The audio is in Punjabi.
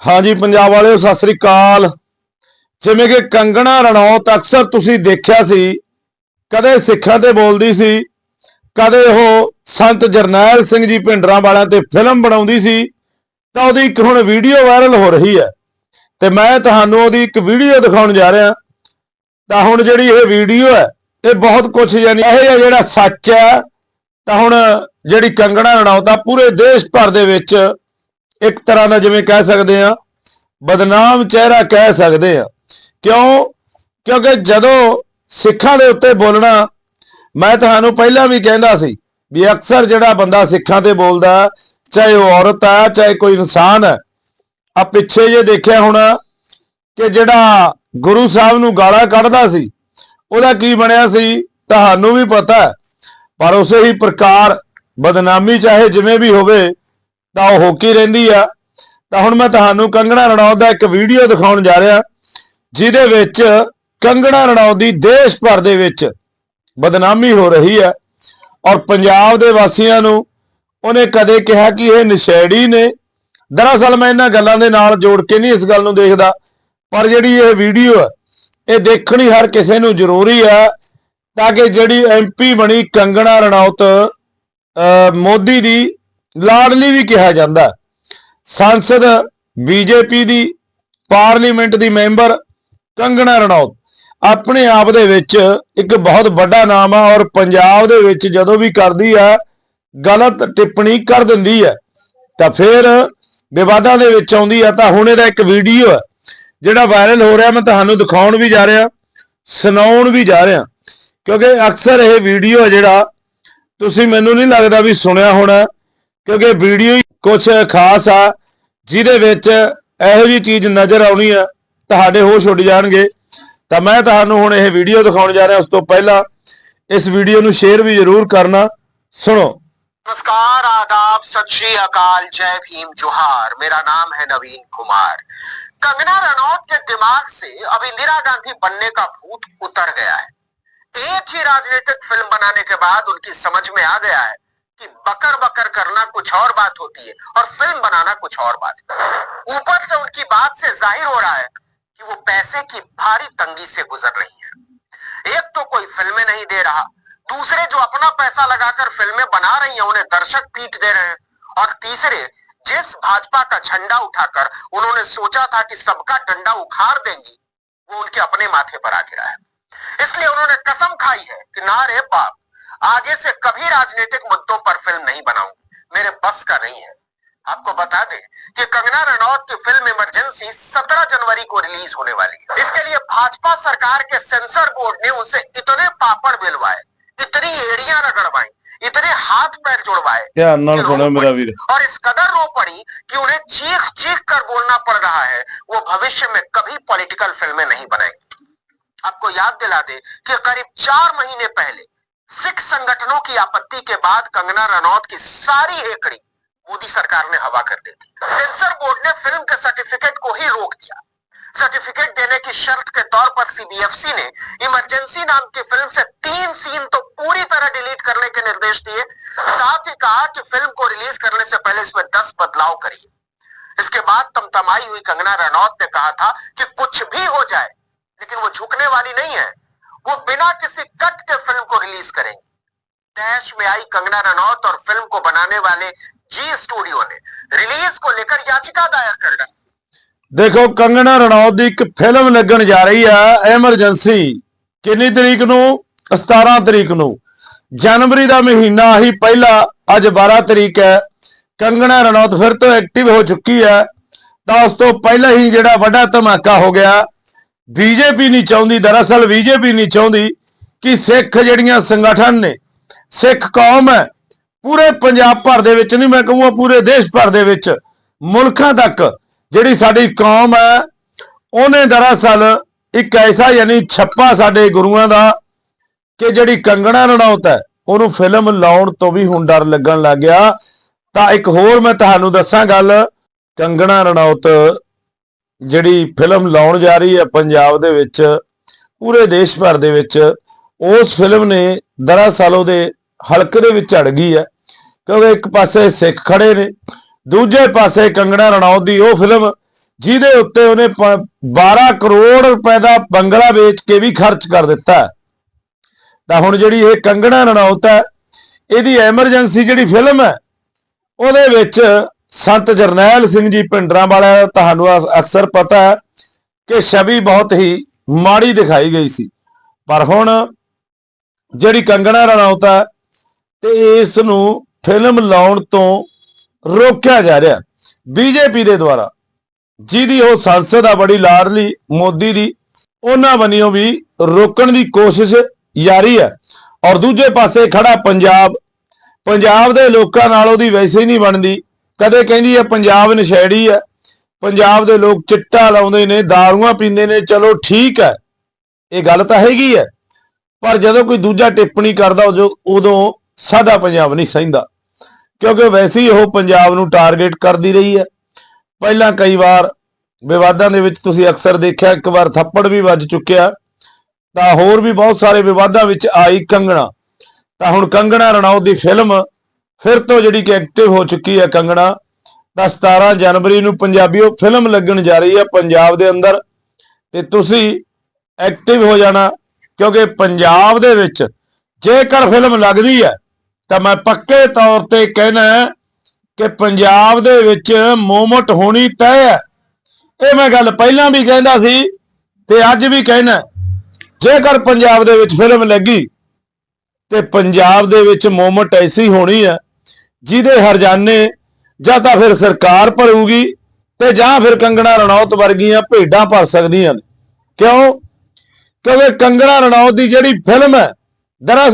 ਹਾਂਜੀ, ਪੰਜਾਬ ਵਾਲਿਓ, ਸਤਿ ਸ੍ਰੀ ਅਕਾਲ। ਜਿਵੇਂ ਕਿ ਕੰਗਣਾ ਰਣੌਤ ਅਕਸਰ ਤੁਸੀਂ ਦੇਖਿਆ ਸੀ, ਕਦੇ ਸਿੱਖਾਂ ਤੇ ਬੋਲਦੀ ਸੀ, ਕਦੇ ਉਹ ਸੰਤ ਜਰਨੈਲ ਸਿੰਘ ਜੀ ਭਿੰਡਰਾਂ ਵਾਲਿਆਂ ਤੇ ਫਿਲਮ ਬਣਾਉਂਦੀ ਸੀ, ਤਾਂ ਉਹਦੀ ਇੱਕ ਹੁਣ ਵੀਡੀਓ ਵਾਇਰਲ ਹੋ ਰਹੀ ਹੈ। ਤੇ ਮੈਂ ਤੁਹਾਨੂੰ ਉਹਦੀ ਇੱਕ ਵੀਡੀਓ ਦਿਖਾਉਣ ਜਾ ਰਿਹਾ। ਤਾਂ ਹੁਣ ਜਿਹੜੀ ਇਹ ਵੀਡੀਓ ਹੈ, ਇਹ ਬਹੁਤ ਕੁਝ ਯਾਨੀ ਇਹ ਜਿਹੜਾ ਸੱਚ ਹੈ, ਤਾਂ ਹੁਣ ਜਿਹੜੀ ਕੰਗਣਾ ਰਣੌਤ ਆ, ਪੂਰੇ ਦੇਸ਼ ਭਰ ਦੇ ਵਿੱਚ ਇੱਕ ਤਰ੍ਹਾਂ ਦਾ ਜਿਵੇਂ ਕਹਿ ਸਕਦੇ ਆ ਬਦਨਾਮ ਚਿਹਰਾ ਕਹਿ ਸਕਦੇ ਆ ਕਿਉਂ? ਕਿਉਂਕਿ ਜਦੋਂ ਸਿੱਖਾਂ ਦੇ ਉੱਤੇ ਬੋਲਣਾ, ਮੈਂ ਤੁਹਾਨੂੰ ਪਹਿਲਾਂ ਵੀ ਕਹਿੰਦਾ ਸੀ ਵੀ ਅਕਸਰ ਜਿਹੜਾ ਬੰਦਾ ਸਿੱਖਾਂ ਤੇ ਬੋਲਦਾ, ਚਾਹੇ ਉਹ ਔਰਤ ਆ, ਚਾਹੇ ਕੋਈ ਇਨਸਾਨ ਹੈ ਆ ਪਿੱਛੇ ਜੇ ਦੇਖਿਆ ਹੋਣਾ ਕਿ ਜਿਹੜਾ ਗੁਰੂ ਸਾਹਿਬ ਨੂੰ ਗਾਲਾਂ ਕੱਢਦਾ ਸੀ, ਉਹਦਾ ਕੀ ਬਣਿਆ ਸੀ? ਤੁਹਾਨੂੰ ਵੀ ਪਤਾ ਪਰ ਉਸੇ ਹੀ ਪ੍ਰਕਾਰ ਬਦਨਾਮੀ ਚਾਹੇ ਜਿਵੇਂ ਵੀ ਹੋਵੇ ਤਾਂ ਉਹ ਹੋਕੀ ਰਹਿੰਦੀ ਆ। ਤਾਂ ਹੁਣ ਮੈਂ ਤੁਹਾਨੂੰ ਕੰਗਣਾ ਰਣੌਤ ਦਾ ਇੱਕ ਵੀਡੀਓ ਦਿਖਾਉਣ ਜਾ ਰਿਹਾ, ਜਿਹਦੇ ਵਿੱਚ ਕੰਗਣਾ ਰਣੌਤ ਦੀ ਦੇਸ਼ ਭਰ ਦੇ ਵਿੱਚ ਬਦਨਾਮੀ ਹੋ ਰਹੀ ਹੈ ਔਰ ਪੰਜਾਬ ਦੇ ਵਾਸੀਆਂ ਨੂੰ ਉਹਨੇ ਕਦੇ ਕਿਹਾ ਕਿ ਇਹ ਨਸ਼ੇੜੀ ਨੇ। ਦਰਅਸਲ ਮੈਂ ਇਹਨਾਂ ਗੱਲਾਂ ਦੇ ਨਾਲ ਜੋੜ ਕੇ ਨਹੀਂ ਇਸ ਗੱਲ ਨੂੰ ਦੇਖਦਾ, ਪਰ ਜਿਹੜੀ ਇਹ ਵੀਡੀਓ ਹੈ ਇਹ ਦੇਖਣੀ ਹਰ ਕਿਸੇ ਨੂੰ ਜ਼ਰੂਰੀ ਹੈ ਤਾਂ ਕਿ ਜਿਹੜੀ ਐਮਪੀ ਬਣੀ ਕੰਗਣਾ ਰਣੌਤ, ਅਹ ਮੋਦੀ ਦੀ ਲਾਡਲੀ ਵੀ ਕਿਹਾ ਜਾਂਦਾ ਹੈ। ਸੰਸਦ ਬੀਜੇਪੀ ਦੀ, ਪਾਰਲੀਮੈਂਟ ਦੀ ਮੈਂਬਰ ਕੰਗਣਾ ਰਣੌਤ। ਆਪਣੇ ਆਪ ਦੇ ਵਿੱਚ ਇੱਕ ਬਹੁਤ ਵੱਡਾ ਨਾਮ ਆ ਔਰ ਪੰਜਾਬ ਦੇ ਵਿੱਚ ਜਦੋਂ ਵੀ ਕਰਦੀ ਆ, ਗਲਤ ਟਿੱਪਣੀ ਕਰ ਦਿੰਦੀ ਹੈ ਤਾਂ ਫਿਰ ਵਿਵਾਦਾਂ ਦੇ ਵਿੱਚ ਆਉਂਦੀ ਆ। ਤਾਂ ਹੁਣ ਇਹਦਾ ਇੱਕ ਵੀਡੀਓ ਹੈ ਜਿਹੜਾ ਵਾਇਰਲ ਹੋ ਰਿਹਾ। ਮੈਂ ਤੁਹਾਨੂੰ ਦਿਖਾਉਣ ਵੀ ਜਾ ਰਿਹਾ, ਸੁਣਾਉਣ ਵੀ ਜਾ ਰਿਹਾ। ਕਿਉਂਕਿ ਅਕਸਰ ਇਹ ਵੀਡੀਓ ਜਿਹੜਾ, ਤੁਸੀਂ ਮੈਨੂੰ ਨਹੀਂ ਲੱਗਦਾ ਵੀ ਸੁਣਿਆ ਹੋਣਾ। ਕਿਉਂਕਿ ਵੀਡੀਓ ਹੀ ਕੁਝ ਖਾਸ ਆ ਜਿਹਦੇ ਵਿੱਚ ਇਹੋ ਜੀ ਚੀਜ਼ ਨਜ਼ਰ ਆਉਣੀ ਆ ਤੁਹਾਡੇ ਹੋਸ਼ ਉੱਡ ਜਾਣਗੇ ਤਾਂ ਮੈਂ ਤੁਹਾਨੂੰ ਹੁਣ ਇਹ ਵੀਡੀਓ ਦਿਖਾਉਣ ਜਾ ਰਿਹਾ ਉਸ ਤੋਂ ਪਹਿਲਾਂ ਇਸ ਵੀਡੀਓ ਨੂੰ ਸ਼ੇਅਰ ਵੀ ਜ਼ਰੂਰ ਕਰਨਾ ਸੁਣੋ नमस्कार आदाब सत श्री अकाल जय भीम जोहार मेरा नाम है नवीन कुमार कंगना रनौत के दिमाग से अब इंदिरा गांधी बनने का भूत उतर गया है एक ही राजनीतिक फिल्म बनाने के बाद उनकी समझ में आ गया है कि बकर बकर करना कुछ और बात होती है और फ़िल्म बनाना कुछ और बात ऊपर से उनकी बात से ज़ाहिर हो रहा है कि वो पैसे की भारी तंगी से गुजर रही है। एक तो कोई फ़िल्में नहीं दे रहा, दूसरे जो अपना पैसा लगाकर फ़िल्में बना रही हैं, उन्हें दर्शक पीट दे रहे हैं, और तीसरे, जिस भाजपा का झंडा उठाकर उन्होंने सोचा था कि सबका डंडा उखाड़ देंगी, वो उनके अपने माथे पर आ गिरा है। इसलिए उन्होंने कसम खाई है कि ना रे बाप आगे से कभी राजनीतिक मुद्दों पर फ़िल्म नहीं बनाऊँगी। मेरे बस का नहीं है। आपको बता दें कि कंगना रनौत की फ़िल्म इमरजेंसी 17 जनवरी को रिलीज़ होने वाली है। इसके लिए भाजपा सरकार के सेंसर बोर्ड ने उनसे इतने पापड़ बिलवाए इतनी एड़िया रगड़वाई इतने हाथ पैर जुड़वाए और इस कदर रो पड़ी कि उन्हें चीख चीख कर बोलना पड़ रहा है। वो भविष्य में कभी पॉलिटिकल फ़िल्में नहीं बनाएगी। आपको याद दिला दे कि करीब चार महीने पहले सिख संगठनों की आपत्ति के बाद कंगना रनौत की सारी हेकड़ी मोदी सरकार ने हवा कर दी थी सेंसर बोर्ड ने फ़िल्म के सर्टिफिकेट को ही रोक दिया। सर्टिफिकेट देने की शर्त के तौर पर सीबीएफसी ने इमरजेंसी नाम की फ़िल्म से तीन सीन तो पूरी तरह डिलीट करने के निर्देश दिए। साथ ही कहा कि फ़िल्म को रिलीज़ करने से पहले इसमें दस बदलाव करिए। इसके बाद तमतमाई हुई कंगना रनौत ने कहा था कि कुछ भी हो जाए, लेकिन वो झुकने वाली नहीं है। वो बिना किसी कट के फ़िल्म रिलीज करेंगी डैश में आई कंगना रनौत और फिल्म को बनाने वाले जी स्टूडियो ने रिलीज को लेकर याचिका दायर कर डाली ਦੇਖੋ ਕੰਗਣਾ ਰਣੌਤ ਦੀ ਇੱਕ ਫਿਲਮ ਲੱਗਣ ਜਾ ਰਹੀ ਆ ਐਮਰਜੈਂਸੀ ਕਿੰਨੀ ਤਰੀਕ ਨੂੰ 17 ਤਰੀਕ ਨੂੰ ਜਨਵਰੀ ਦਾ ਮਹੀਨਾ ਹੀ ਪਹਿਲਾ ਅੱਜ 12 ਤਰੀਕ ਹੈ ਕੰਗਣਾ ਰਣੌਤ ਫਿਰ ਤੋਂ ਐਕਟਿਵ ਹੋ ਚੁੱਕੀ ਹੈ ਤਾਂ ਉਸ ਤੋਂ ਪਹਿਲਾਂ ਹੀ ਜਿਹੜਾ ਵੱਡਾ ਧਮਾਕਾ ਹੋ ਗਿਆ ਬੀਜੇਪੀ ਨਹੀਂ ਚਾਹੁੰਦੀ ਦਰਅਸਲ ਬੀਜੇਪੀ ਨਹੀਂ ਚਾਹੁੰਦੀ ਕਿ ਸਿੱਖ ਜਿਹੜੀਆਂ ਸੰਗਠਨ ਨੇ, ਸਿੱਖ ਕੌਮ ਹੈ, ਪੂਰੇ ਪੰਜਾਬ ਭਰ ਦੇ ਵਿੱਚ, ਨਹੀਂ ਮੈਂ ਕਹੂੰਗਾ ਪੂਰੇ ਦੇਸ਼ ਭਰ ਦੇ ਵਿੱਚ, ਮੁਲਕਾਂ ਤੱਕ ਜਿਹੜੀ ਸਾਡੀ ਕੌਮ ਹੈ, ਉਹਨੇ ਦਰਅਸਲ ਇੱਕ ਐਸਾ ਯਾਨੀ ਛੱਪਾ ਸਾਡੇ ਗੁਰੂਆਂ ਦਾ ਕਿ ਜਿਹੜੀ ਕੰਗਣਾ ਰਣੌਤ ਹੈ, ਉਹਨੂੰ ਫਿਲਮ ਲਾਉਣ ਤੋਂ ਵੀ ਹੁਣ ਡਰ ਲੱਗਣ ਲੱਗ ਗਿਆ। ਤਾਂ ਇੱਕ ਹੋਰ ਮੈਂ ਤੁਹਾਨੂੰ ਦੱਸਾਂ ਗੱਲ, ਕੰਗਣਾ ਰਣੌਤ ਜਿਹੜੀ ਫਿਲਮ ਲਾਉਣ ਜਾ ਰਹੀ ਹੈ ਪੰਜਾਬ ਦੇ ਵਿੱਚ, ਪੂਰੇ ਦੇਸ਼ ਭਰ ਦੇ ਵਿੱਚ ਉਸ ਫਿਲਮ ਨੇ ਦਰਅਸਲ ਉਹਦੇ ਹਲਕੇ ਦੇ ਵਿੱਚ ਝੜ ਗਈ ਹੈ, ਕਿਉਂਕਿ ਇੱਕ ਪਾਸੇ ਸਿੱਖ ਖੜੇ ਨੇ, ਦੂਜੇ ਪਾਸੇ ਕੰਗਣਾ ਰਣੌਤ ਦੀ ਉਹ ਫਿਲਮ ਜਿਹਦੇ ਉੱਤੇ ਉਹਨੇ ਪ- 12 ਕਰੋੜ ਰੁਪਏ ਦਾ ਬੰਗਲਾ ਵੇਚ ਕੇ ਵੀ ਖਰਚ ਕਰ ਦਿੱਤਾ ਹੈ। ਤਾਂ ਹੁਣ ਜਿਹੜੀ ਇਹ ਕੰਗਣਾ ਰਣੌਤ ਹੈ, ਇਹਦੀ ਐਮਰਜੈਂਸੀ ਜਿਹੜੀ ਫਿਲਮ ਹੈ, ਉਹਦੇ ਵਿੱਚ ਸੰਤ ਜਰਨੈਲ ਸਿੰਘ ਜੀ ਪਿੰਡਰਾਂ ਵਾਲਾ ਤੁਹਾਨੂੰ ਅਕਸਰ ਪਤਾ ਹੈ ਕਿ ਛਵੀ ਬਹੁਤ ਹੀ ਮਾੜੀ ਦਿਖਾਈ ਗਈ ਸੀ ਪਰ ਹੁਣ ਜਿਹੜੀ ਕੰਗਣਾ ਰਣੌਤ ਹੈ ਤੇ ਇਸ ਨੂੰ ਫਿਲਮ ਲਾਉਣ ਤੋਂ ਰੋਕਿਆ ਜਾ ਰਿਹਾ। ਬੀਜੇਪੀ ਦੇ ਦੁਆਰਾ, ਜਿਹਦੀ ਉਹ ਸੰਸਦ ਆ ਬੜੀ ਲਾਡਲੀ, ਮੋਦੀ ਦੀ, ਉਹਨਾਂ ਵੱਲੋਂ ਵੀ ਰੋਕਣ ਦੀ ਕੋਸ਼ਿਸ਼ ਜਾਰੀ ਹੈ ਔਰ ਦੂਜੇ ਪਾਸੇ ਖੜਾ ਪੰਜਾਬ ਪੰਜਾਬ ਦੇ ਲੋਕਾਂ ਨਾਲ ਉਹਦੀ ਵੈਸੇ ਹੀ ਨਹੀਂ ਬਣਦੀ। ਕਦੇ ਕਹਿੰਦੀ ਹੈ ਪੰਜਾਬ ਨਸ਼ੇੜੀ ਹੈ ਪੰਜਾਬ ਦੇ ਲੋਕ ਚਿੱਟਾ ਲਾਉਂਦੇ ਨੇ, ਦਾਰੂਆਂ ਪੀਂਦੇ ਨੇ, ਚਲੋ ਠੀਕ ਹੈ ਇਹ ਗੱਲ ਤਾਂ ਹੈਗੀ ਹੈ ਪਰ ਜਦੋਂ ਕੋਈ ਦੂਜਾ ਟਿੱਪਣੀ ਕਰਦਾ ਉਦੋਂ ਉਦੋਂ ਸਾਡਾ ਪੰਜਾਬ ਨਹੀਂ ਸਹਿੰਦਾ। ਕਿਉਂਕਿ ਵੈਸੇ ਹੀ ਉਹ ਪੰਜਾਬ ਨੂੰ ਟਾਰਗੇਟ ਕਰਦੀ ਰਹੀ ਹੈ। ਪਹਿਲਾਂ ਕਈ ਵਾਰ ਵਿਵਾਦਾਂ ਦੇ ਵਿੱਚ ਤੁਸੀਂ ਅਕਸਰ ਦੇਖਿਆ, ਇੱਕ ਵਾਰ ਥੱਪੜ ਵੀ ਵੱਜ ਚੁੱਕਿਆ। ਤਾਂ ਹੋਰ ਵੀ ਬਹੁਤ ਸਾਰੇ ਵਿਵਾਦਾਂ ਵਿੱਚ ਆਈ ਕੰਗਣਾ। ਤਾਂ ਹੁਣ ਕੰਗਣਾ ਰਣੌਤ ਦੀ ਫਿਲਮ ਫਿਰ ਤੋਂ ਜਿਹੜੀ ਕਿ ਐਕਟਿਵ ਹੋ ਚੁੱਕੀ ਹੈ ਕੰਗਣਾ, ਤਾਂ 17 ਜਨਵਰੀ ਨੂੰ ਪੰਜਾਬੀ ਉਹ ਫਿਲਮ ਲੱਗਣ ਜਾ ਰਹੀ ਹੈ ਪੰਜਾਬ ਦੇ ਅੰਦਰ। ਤੇ ਤੁਸੀਂ ਐਕਟਿਵ ਹੋ ਜਾਣਾ। ਕਿਉਂਕਿ ਪੰਜਾਬ ਦੇ ਵਿੱਚ ਜੇਕਰ ਫਿਲਮ ਲੱਗਦੀ ਹੈ, ਤਾਂ ਮੈਂ ਪੱਕੇ ਤੌਰ ਤੇ ਕਹਿਣਾ ਕਿ ਪੰਜਾਬ ਦੇ ਵਿੱਚ ਮੂਵਮੈਂਟ ਹੋਣੀ ਤੈਅ ਹੈ। ਇਹ ਮੈਂ ਗੱਲ ਪਹਿਲਾਂ ਵੀ ਕਹਿੰਦਾ ਸੀ ਤੇ ਅੱਜ ਵੀ ਕਹਿਣਾ ਜੇਕਰ ਪੰਜਾਬ ਦੇ ਵਿੱਚ ਫਿਲਮ ਲੱਗੀ, ਤੇ ਪੰਜਾਬ ਦੇ ਵਿੱਚ ਮੂਵਮੈਂਟ ਐਸੀ ਹੋਣੀ ਹੈ, ਜਿਹਦੇ ਹਰਜਾਨੇ ਜਾਂ ਤਾਂ ਫਿਰ ਸਰਕਾਰ ਭਰੂਗੀ ਤੇ ਜਾਂ ਫਿਰ ਕੰਗਣਾ ਰਣੌਤ ਵਰਗੀਆਂ ਭੇਡਾਂ ਭਰ ਸਕਦੀਆਂ ਨੇ। ਕਿਉਂ? ਕਿਉਂਕਿ ਕੰਗਣਾ ਰਣੌਤ ਦੀ ਜਿਹੜੀ ਫਿਲਮ ਹੈ ਦਰਅਸਲ